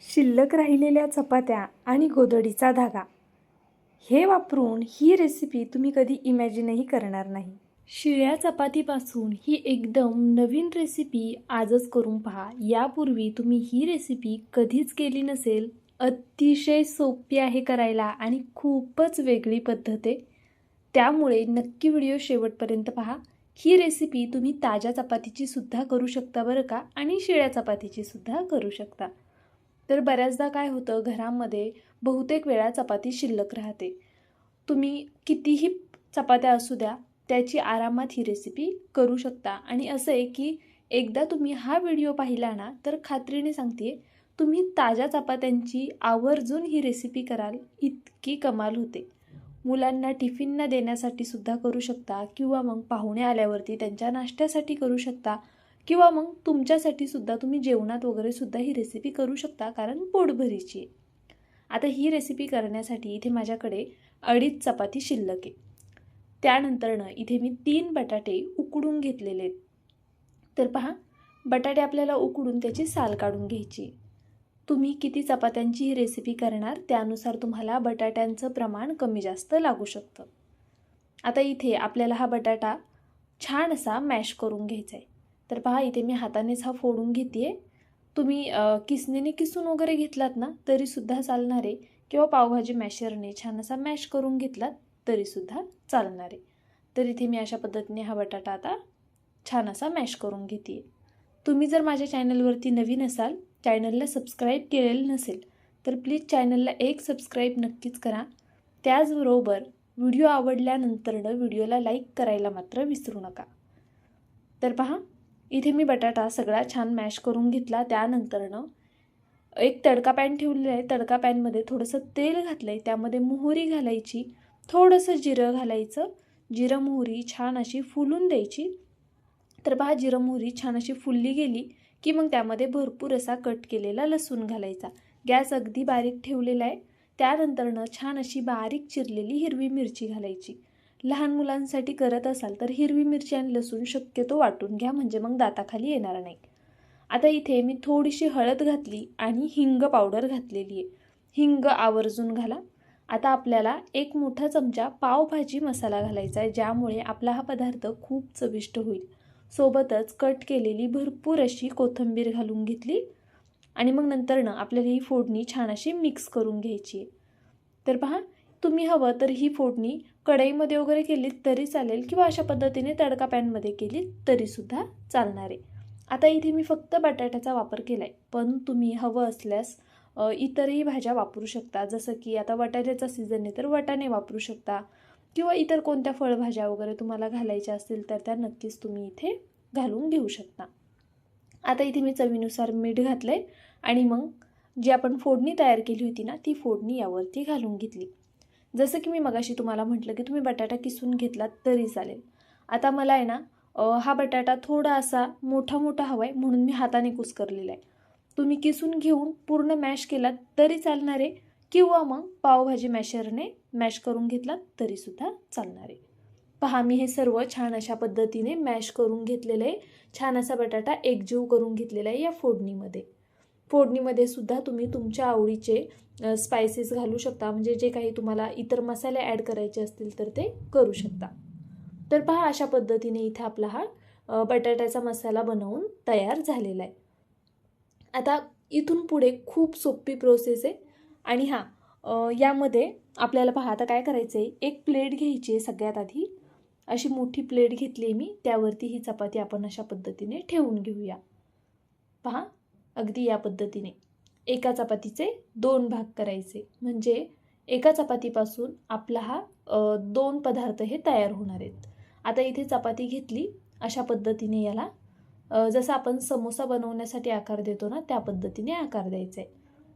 शिल्लक राहिलेल्या चपात्या आणि गोधडीचा धागा. हे वापरून ही रेसिपी तुम्ही कधी इमॅजिनही करणार नाही. शिळ्या चपातीपासून ही एकदम नवीन रेसिपी आजच करून पहा. यापूर्वी तुम्ही ही रेसिपी कधीच केली नसेल. अतिशय सोपी आहे करायला आणि खूपच वेगळी पद्धत आहे. त्यामुळे नक्की व्हिडिओ शेवटपर्यंत पहा. ही रेसिपी तुम्ही ताज्या चपातीची सुद्धा करू शकता बरं का? आणि शिळ्या चपातीची सुद्धा करू शकता. तर बऱ्याचदा काय होतं घरामध्ये बहुतेक वेळा चपाती शिल्लक राहते. तुम्ही कितीही चपात्या असू द्या त्याची आरामात ही रेसिपी करू शकता. आणि असं आहे की एकदा तुम्ही हा व्हिडिओ पाहिला ना तर खात्रीने सांगते तुम्ही ताज्या चपात्यांची आवर्जून ही रेसिपी कराल इतकी कमाल होते. मुलांना टिफिनना देण्यासाठी सुद्धा करू शकता किंवा मग पाहुणे आल्यावरती त्यांच्या नाश्त्यासाठी करू शकता. किंवा मग तुमच्यासाठी सुद्धा तुम्ही जेवणात वगैरे सुद्धा ही रेसिपी करू शकता कारण पोटभरीची आहे. आता ही रेसिपी करण्यासाठी इथे माझ्याकडे अडीच चपाती शिल्लक आहे. त्यानंतरनं इथे मी तीन बटाटे उकडून घेतलेले आहेत. तर पहा बटाटे आपल्याला उकडून त्याची साल काढून घ्यायची तुम्ही किती चपात्यांची ही रेसिपी करणार त्यानुसार तुम्हाला बटाट्यांचं प्रमाण कमी जास्त लागू शकतं. आता इथे आपल्याला हा बटाटा छान असा मॅश करून घ्यायचा आहे. तर पहा इथे मी हातानेच हा फोडून घेते तुम्ही किसणीने किसून वगैरे घेतलात ना तरीसुद्धा चालणार. आहे किंवा पावभाजी मॅशरने छान असा मॅश करून घेतलात तरीसुद्धा चालणार. आहे तर इथे मी अशा पद्धतीने हा बटाटा आता छान असा मॅश करून घेते तुम्ही जर माझ्या चॅनलवरती नवीन असाल चॅनलला सबस्क्राईब केलेलं नसेल तर प्लीज चॅनलला एक सबस्क्राईब नक्कीच करा. त्याचबरोबर व्हिडिओ आवडल्यानंतरनं व्हिडिओला लाईक करायला मात्र विसरू नका. तर पहा इथे मी बटाटा सगळा छान मॅश करून घेतला त्यानंतरनं एक तडका पॅन ठेवलेला आहे. तडका पॅनमध्ये थोडंसं तेल घातलं आहे त्यामध्ये मोहरी घालायची. थोडंसं जिरं घालायचं. जिरं मोहरी छान अशी फुलून द्यायची. तर पहा जिरं मोहरी छान अशी फुलली गेली की मग त्यामध्ये भरपूर असा कट केलेला लसूण घालायचा. गॅस अगदी बारीक ठेवलेला आहे. त्यानंतरनं छान अशी बारीक चिरलेली हिरवी मिरची घालायची. लहान मुलांसाठी करत असाल तर हिरवी मिरची आणि लसूण शक्यतो वाटून घ्या म्हणजे मग दाताखाली येणार नाही. आता इथे मी थोडीशी हळद घातली आणि हिंग पावडर घातलेली आहे. हिंग आवर्जून घाला. आता आपल्याला एक मोठा चमचा पावभाजी मसाला घालायचा आहे ज्यामुळे आपला हा पदार्थ खूप चविष्ट होईल. सोबतच कट केलेली भरपूर अशी कोथिंबीर घालून घेतली आणि मग नंतरनं आपल्याला ही फोडणी छान अशी मिक्स करून घ्यायची आहे. तर पहा तुम्ही हवं तर ही फोडणी कढईमध्ये वगैरे केलीत तरी चालेल किंवा अशा पद्धतीने तडका पॅनमध्ये केलीत तरीसुद्धा चालणार. आहे आता इथे मी फक्त बटाट्याचा वापर केला आहे पण तुम्ही हवं असल्यास इतरही भाज्या वापरू शकता. जसं की आता वटाट्याचा सीझन आहे तर वटाणे वापरू शकता किंवा इतर कोणत्या फळभाज्या वगैरे तुम्हाला घालायच्या असतील तर त्या नक्कीच तुम्ही इथे घालून घेऊ शकता. आता इथे मी चवीनुसार मीठ घातलं आहे आणि मग जी आपण फोडणी तयार केली होती ना ती फोडणी यावरती घालून घेतली. जसं की मी मगाशी तुम्हाला म्हटलं की तुम्ही बटाटा किसून घेतलात तरी चालेल. आता मला आहे ना हा बटाटा थोडा असा मोठा मोठा हवा आहे म्हणून मी हाताने कुस्करलेला आहे. तुम्ही किसून घेऊन पूर्ण मॅश केलात तरी चालणार आहे किंवा मग पावभाजी मॅशरने मॅश करून घेतला तरीसुद्धा चालणार आहे. पहा मी हे सर्व छान अशा पद्धतीने मॅश करून घेतलेलं आहे. छान असा बटाटा एकजीव करून घेतलेला आहे या फोडणीमध्ये. फोडणीमध्ये सुद्धा तुम्ही तुमच्या आवडीचे स्पायसेस घालू शकता. म्हणजे जे काही तुम्हाला इतर मसाले ॲड करायचे असतील तर ते करू शकता. तर पहा अशा पद्धतीने इथे आपला हा बटाट्याचा मसाला बनवून तयार झालेला आहे. आता इथून पुढे खूप सोपी प्रोसेस आहे. आणि हां यामध्ये आपल्याला पहा आता काय करायचं आहे एक प्लेट घ्यायची आहे सगळ्यात आधी. अशी मोठी प्लेट घेतली मी. त्यावरती ही चपाती आपण अशा पद्धतीने ठेवून घेऊया. पहा अगदी या पद्धतीने. एका चपातीचे दोन भाग करायचे. म्हणजे एका चपातीपासून आपला हा दोन पदार्थ हे तयार होणार आहेत. आता इथे चपाती घेतली अशा पद्धतीने याला जसं आपण समोसा बनवण्यासाठी आकार देतो ना त्या पद्धतीने आकार द्यायचा. आहे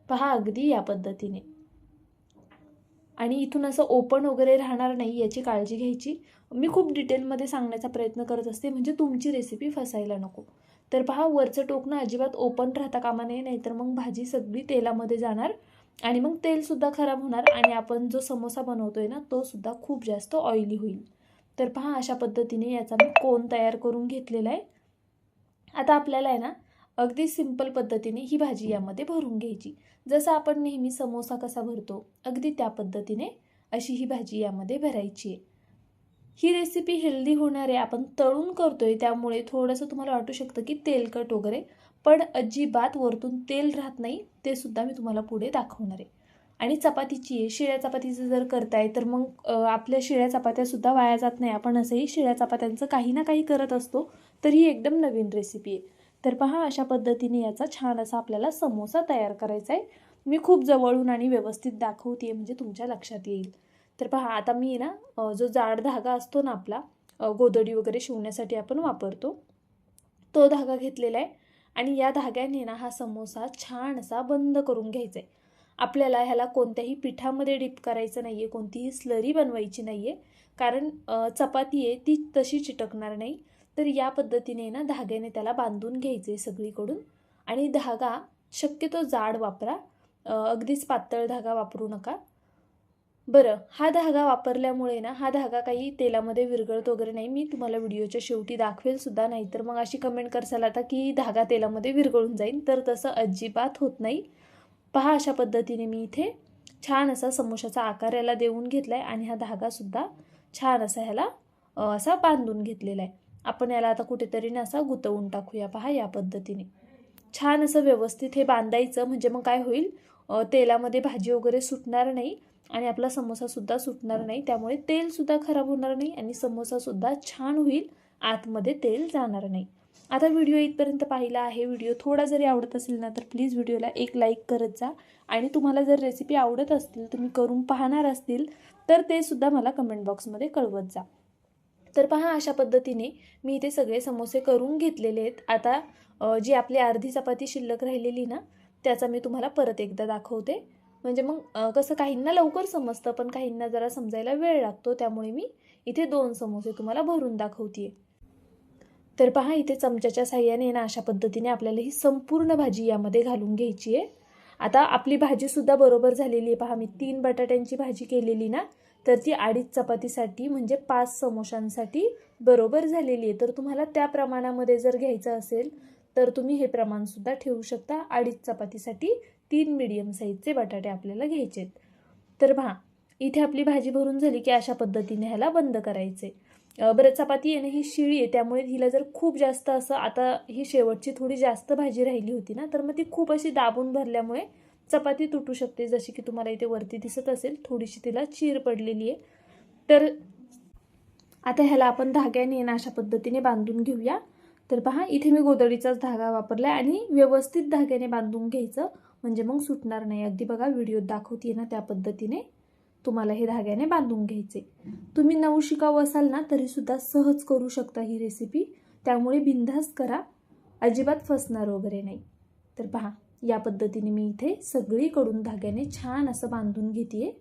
पहा अगदी या पद्धतीने. आणि इथून असं ओपन वगैरे राहणार नाही याची काळजी घ्यायची. मी खूप डिटेलमध्ये सांगण्याचा प्रयत्न करत असते म्हणजे तुमची रेसिपी फसायला नको. तर पहा वरचं टोकणं अजिबात ओपन राहता कामा नये नाहीतर मग भाजी सगळी तेलामध्ये जाणार आणि मग तेलसुद्धा खराब होणार आणि आपण जो समोसा बनवतोय ना तो सुद्धा खूप जास्त ऑइली होईल. तर पहा अशा पद्धतीने याचा मी कोन तयार करून घेतलेला आहे. आता आपल्याला आहे ना अगदी सिंपल पद्धतीने ही भाजी यामध्ये भरून घ्यायची. जसं आपण नेहमी समोसा कसा भरतो अगदी त्या पद्धतीने अशी ही भाजी यामध्ये भरायची आहे. ही रेसिपी हेल्दी होणार आहे आपण तळून करतो आहे त्यामुळे थोडंसं तुम्हाला वाटू शकतं की तेलकट वगैरे पण अजिबात वरतून तेल राहत नाही ते सुद्धा मी तुम्हाला पुढे दाखवणार आहे. आणि चपातीची आहे शिळ्या चपातीचं जर करताय तर मग आपल्या शिळ्या चपात्यासुद्धा वाया जात नाही. आपण असंही शिळ्या चपात्यांचं काही ना काही करत असतो तर ही एकदम नवीन रेसिपी आहे. तर पहा अशा पद्धतीने याचा छान असा आपल्याला समोसा तयार करायचा आहे. मी खूप जवळून आणि व्यवस्थित दाखवते म्हणजे तुमच्या लक्षात येईल. तर पहा आता मी ना जो जाड धागा असतो ना आपला गोदडी वगैरे शिवण्यासाठी आपण वापरतो तो धागा घेतलेला आहे. आणि या धाग्याने ना हा समोसा छान असा बंद करून घ्यायचा आहे आपल्याला ह्याला कोणत्याही पिठामध्ये डिप करायचं नाही आहे कोणतीही स्लरी बनवायची नाही आहे कारण चपाती आहे ती तशी चिटकणार नाही. तर या पद्धतीने ना धाग्याने त्याला बांधून घ्यायचं आहे सगळीकडून. आणि धागा शक्यतो जाड वापरा. अगदीच पातळ धागा वापरू नका. बरं हा धागा वापरल्यामुळे ना हा धागा काही तेलामध्ये विरघळत वगैरे नाही. मी तुम्हाला व्हिडिओच्या शेवटी दाखवेल सुद्धा नाही तर मग अशी कमेंट करसाल आता की धागा तेलामध्ये विरघळून जाईल तर तसं अजिबात होत नाही. पहा अशा पद्धतीने मी इथे छान असा समोशाचा आकार याला देऊन घेतला आहे आणि हा धागासुद्धा छान असा ह्याला असा बांधून घेतलेला आहे आपण याला आता कुठेतरी ना असा गुतवून टाकूया. पहा या पद्धतीने. छान असं व्यवस्थित हे बांधायचं. म्हणजे मग काय होईल? तेलामध्ये भाजी वगैरे सुटणार नाही आणि आपला समोसासुद्धा सुटणार नाही. त्यामुळे तेलसुद्धा खराब होणार नाही आणि समोसासुद्धा छान होईल आतमध्ये तेल जाणार नाही. आता व्हिडिओ इथपर्यंत पाहिला आहे. व्हिडिओ थोडा जरी आवडत असेल ना तर प्लीज व्हिडिओला एक लाईक करत जा. आणि तुम्हाला जर रेसिपी आवडत असतील तुम्ही करून पाहणार असतील तर ते सुद्धा मला कमेंट बॉक्समध्ये कळवत जा. तर पहा अशा पद्धतीने मी इथे सगळे समोसे करून घेतलेले आहेत. आता जी आपली अर्धी चपाती शिल्लक राहिलेली ना त्याचा मी तुम्हाला परत एकदा दाखवते. म्हणजे मग कसं काहींना लवकर समजतं पण काहींना जरा समजायला वेळ लागतो त्यामुळे मी इथे दोन समोसे तुम्हाला भरून दाखवते तर पहा इथे चमच्याच्या साह्याने ना अशा पद्धतीने आपल्याला ही संपूर्ण भाजी यामध्ये घालून घ्यायची आहे आता आपली भाजीसुद्धा बरोबर झालेली आहे. पहा मी तीन बटाट्यांची भाजी केलेली ना तर ती अडीच चपातीसाठी म्हणजे पाच समोशांसाठी बरोबर झालेली आहे. तर तुम्हाला त्या प्रमाणामध्ये जर घ्यायचं असेल तर तुम्ही हे प्रमाणसुद्धा ठेवू शकता. अडीच चपातीसाठी तीन मिडियम साईजचे बटाटे आपल्याला घ्यायचे आहेत तर पहा इथे आपली भाजी भरून झाली की अशा पद्धतीने ह्याला बंद करायचे. बरं चपाती आहे ही शिळी आहे त्यामुळे हिला जर खूप जास्त असं आता ही शेवटची थोडी जास्त भाजी राहिली होती ना तर मग ती खूप अशी दाबून भरल्यामुळे चपाती तुटू शकते. जशी की तुम्हाला इथे वरती दिसत असेल थोडीशी तिला चीर पडलेली आहे. तर आता ह्याला आपण धाग्याने ना अशा पद्धतीने बांधून घेऊया. तर पहा इथे मी गोदडीचाच धागा वापरला आहे आणि व्यवस्थित धाग्याने बांधून घ्यायचं. म्हणजे मग सुटणार नाही. अगदी बघा व्हिडिओत दाखवते ना त्या पद्धतीने. तुम्हाला हे धाग्याने बांधून घ्यायचे. तुम्ही नऊ शिकाऊ असाल ना तरीसुद्धा सहज करू शकता ही रेसिपी त्यामुळे बिनधास्त करा. अजिबात फसणार वगैरे नाही. तर पहा या पद्धतीने मी इथे सगळीकडून धाग्याने छान असं बांधून घेते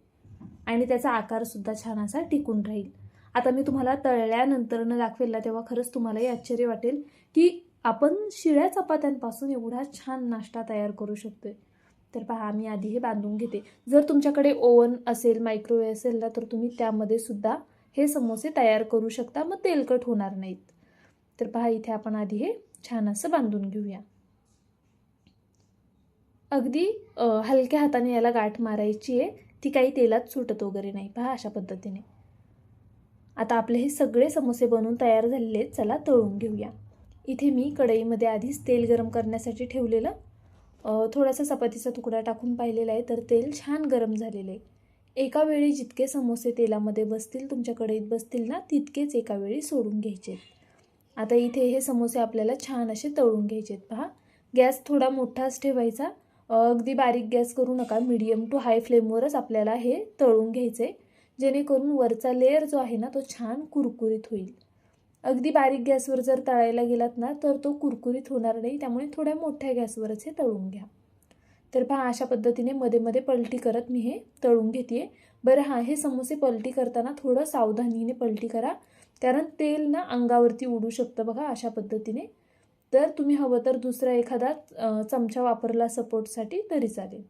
आणि त्याचा आकारसुद्धा छान असा टिकून राहील. आता मी तुम्हाला तळल्यानंतरनं दाखवेल ना तेव्हा खरंच तुम्हालाही आश्चर्य वाटेल. की आपण शिळ्या चपात्यांपासून एवढा छान नाश्ता तयार करू शकतोय. तर पहा मी आधी हे बांधून घेते. जर तुमच्याकडे ओव्हन असेल मायक्रोवेव्ह असेल ना तर तुम्ही त्यामध्ये सुद्धा हे समोसे तयार करू शकता. मग तेलकट होणार नाहीत. तर पहा इथे आपण आधी हे छान असं बांधून घेऊया. अगदी हलक्या हाताने याला गाठ मारायची आहे. ती काही तेलात सुटत वगैरे नाही. पहा अशा पद्धतीने. आता आपले हे सगळे समोसे बनवून तयार झालेले आहेत. चला तळून घेऊया. इथे मी कढईमध्ये आधीच तेल गरम करण्यासाठी ठेवलेलं. थोडासा चपातीचा तुकडा टाकून पाहिलेला आहे तर तेल छान गरम झालेलं आहे. एका वेळी जितके समोसे तेलामध्ये बसतील तुमच्या कढईत बसतील ना तितकेच एका वेळी सोडून घ्यायचे आता इथे हे समोसे आपल्याला छान असे तळून घ्यायचे आहेत पहा गॅस थोडा मोठाच ठेवायचा. अगदी बारीक गॅस करू नका मीडियम टू हाय फ्लेमवरच आपल्याला हे तळून घ्यायचे जेणेकरून वरचा लेअर जो आहे ना तो छान कुरकुरीत होईल. अगदी बारीक गॅसवर जर तळायला गेलात ना तर तो कुरकुरीत होणार नाही. त्यामुळे थोड्या मोठ्या गॅसवरच हे तळून घ्या. तर पहा अशा पद्धतीने मध्ये मध्ये पलटी करत मी हे तळून घेते बरं हां हे समोसे पलटी करताना थोडं सावधानीने पलटी करा. कारण तेल ना अंगावरती उडू शकतं बघा अशा पद्धतीने. तर तुम्ही हवं तर दुसरा एखादा चमचा वापरला सपोर्टसाठी तरी चालेल.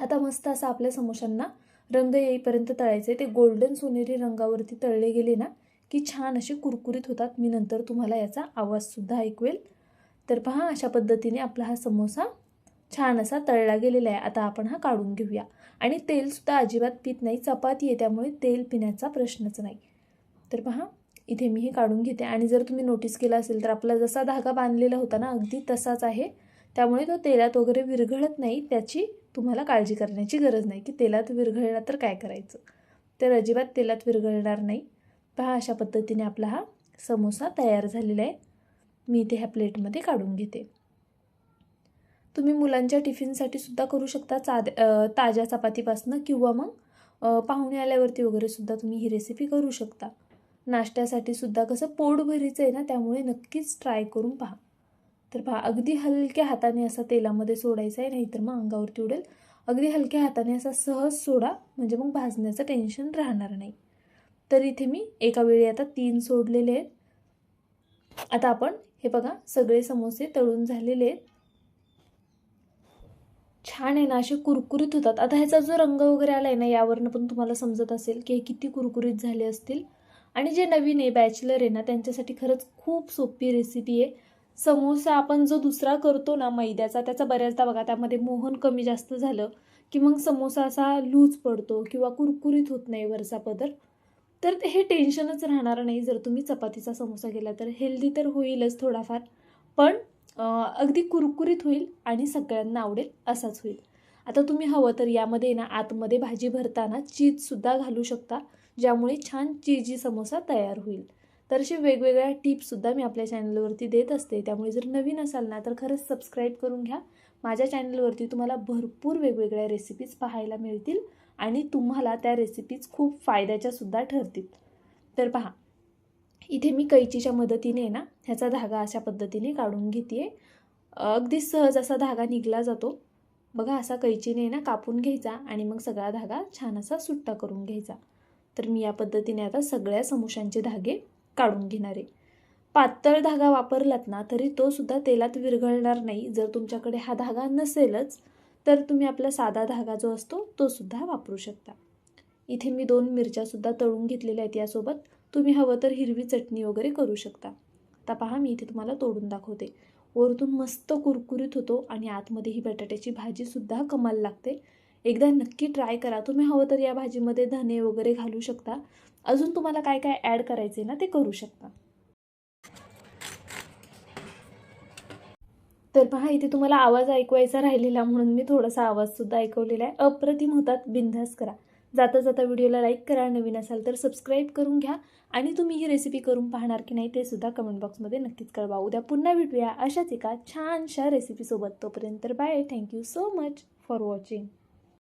आता मस्त असं आपल्या समोशांना रंग येईपर्यंत तळायचे ते गोल्डन सोनेरी रंगावरती तळले गेले ना की छान असे कुरकुरीत होतात. मी नंतर तुम्हाला याचा आवाजसुद्धा ऐकवेल. तर पहा अशा पद्धतीने आपला हा समोसा छान असा तळला गेलेला आहे. आता आपण हा काढून घेऊया. आणि तेलसुद्धा अजिबात पित नाही. चपाती आहे त्यामुळे तेल पिण्याचा प्रश्नच नाही. तर पहा इथे मी हे काढून घेते. आणि जर तुम्ही नोटीस केला असेल तर आपला जसा धागा बांधलेला होता ना अगदी तसाच आहे. त्यामुळे तो तेलात वगैरे विरघळत नाही. त्याची तुम्हाला काळजी करण्याची गरज नाही. की तेलात विरघळला तर काय करायचं? तर अजिबात तेलात विरघळणार नाही. पहा अशा पद्धतीने आपला हा समोसा तयार झालेला आहे. मी इथे ह्या प्लेटमध्ये काढून घेते. तुम्ही मुलांच्या टिफिनसाठी सुद्धा करू शकता चाद ताज्या चपातीपासनं किंवा मग पाहुणे आल्यावरती वगैरे सुद्धा तुम्ही ही रेसिपी करू शकता. नाश्त्यासाठी सुद्धा कसं पोट भरीचं आहे ना त्यामुळे नक्कीच ट्राय करून पहा. तर पहा अगदी हलक्या हाताने असा तेलामध्ये सोडायचा आहे नाहीतर मग अंगावरती उडेल. अगदी हलक्या हाताने असा सहज सोडा म्हणजे मग भाजण्याचं टेन्शन राहणार नाही. तर इथे मी एका वेळी आता तीन सोडलेले आहेत. आता आपण हे बघा सगळे समोसे तळून झालेले आहेत. छान आहे ना असे कुरकुरीत होतात. आता ह्याचा जो रंग वगैरे आला आहे ना यावरनं पण तुम्हाला समजत असेल की हे किती कुरकुरीत झाले असतील. आणि जे नवीन आहे बॅचलर आहे ना त्यांच्यासाठी खरंच खूप सोपी रेसिपी आहे. समोसा आपण जो दुसरा करतो ना मैद्याचा त्याचा बऱ्याचदा बघा त्यामध्ये मोहन कमी जास्त झालं की मग समोसा असा लूज पडतो किंवा कुरकुरीत होत नाही वरचा पदर. तर हे टेन्शनच राहणार नाही. जर तुम्ही चपातीचा समोसा केला तर हेल्दी तर होईलच थोडाफार. पण अगदी कुरकुरीत होईल आणि सगळ्यांना आवडेल असाच होईल. आता तुम्ही हवं तर यामध्ये ना आतमध्ये भाजी भरताना चीजसुद्धा घालू शकता ज्यामुळे छान चीजी समोसा तयार होईल. तर असे वेगवेगळ्या टिप्ससुद्धा मी आपल्या चॅनलवरती देत असते. त्यामुळे जर नवीन असाल ना तर खरंच सबस्क्राईब करून घ्या. माझ्या चॅनलवरती तुम्हाला भरपूर वेगवेगळ्या रेसिपीज पाहायला मिळतील. आणि तुम्हाला त्या रेसिपीज खूप फायद्याच्यासुद्धा ठरतील. तर पहा इथे मी कैचीच्या मदतीने ना ह्याचा धागा अशा पद्धतीने काढून घेते अगदी सहज असा धागा निघला जातो. बघा असा कैचीने ना कापून घ्यायचा आणि मग सगळा धागा छान असा सुट्टा करून घ्यायचा. तर मी या पद्धतीने आता सगळ्या समोशांचे धागे काढून घेणार आहे. पातळ धागा वापरलात ना तरी तो सुद्धा तेलात विरघळणार नाही. जर तुमच्याकडे हा धागा नसेलच तर तुम्ही आपला साधा धागा जो असतो तो सुद्धा वापरू शकता. इथे मी दोन मिरच्यासुद्धा तळून घेतलेल्या आहेत यासोबत. तुम्ही हवं तर हिरवी चटणी वगैरे करू शकता. आता पहा मी इथे तुम्हाला तोडून दाखवते. वरतून मस्त कुरकुरीत होतो आणि आतमध्ये ही बटाट्याची भाजीसुद्धा कमाल लागते. एकदा नक्की ट्राय करा. तुम्ही हवं तर या भाजीमध्ये धने वगैरे घालू शकता. अजून तुम्हाला काय काय ॲड करायचे ना ते करू शकता. तर पहा इथे तुम्हाला आवाज ऐकवायचा राहिलेला म्हणून मी थोडासा आवाजसुद्धा ऐकवलेला आहे. अप्रतिम होतात बिनधास करा. जाता जाता व्हिडिओला लाईक करा नवीन असाल तर सबस्क्राईब करून घ्या. आणि तुम्ही ही रेसिपी करून पाहणार की नाही ते सुद्धा कमेंट बॉक्समध्ये नक्कीच कळवा. उद्या पुन्हा भेटूया अशाच एका छानशा रेसिपीसोबत तोपर्यंत bye thank you so much for watching